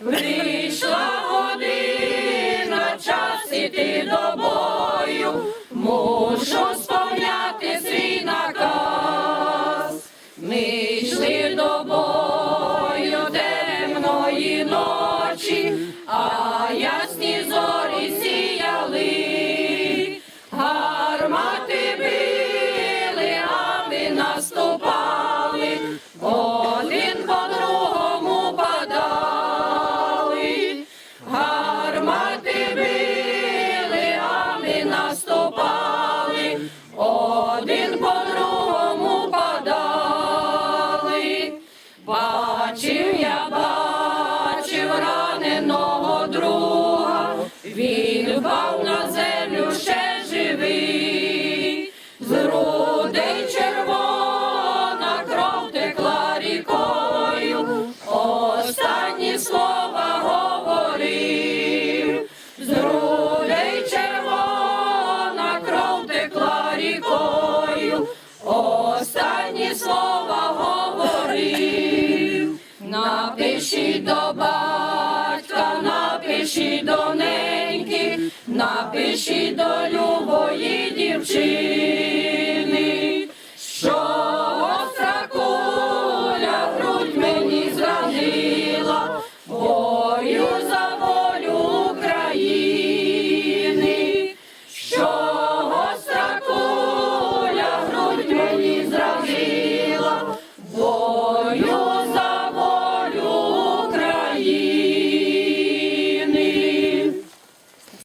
Прийшла година, час іти до бою, мушу сповняти свій наказ. Ми йшли до бою темної ночі, а ясні зорі сіяли, гармати били, а ми наступали, один по другому падали, гармати били, а ми наступали, один по другому він впав на землю ще живий, з грудей червона кров текла рікою, останні слова говорив, з грудей червона кров текла рікою, останні слова говорив. Напишіть до батька, напишіть до неньки, напиши до любої дівчини.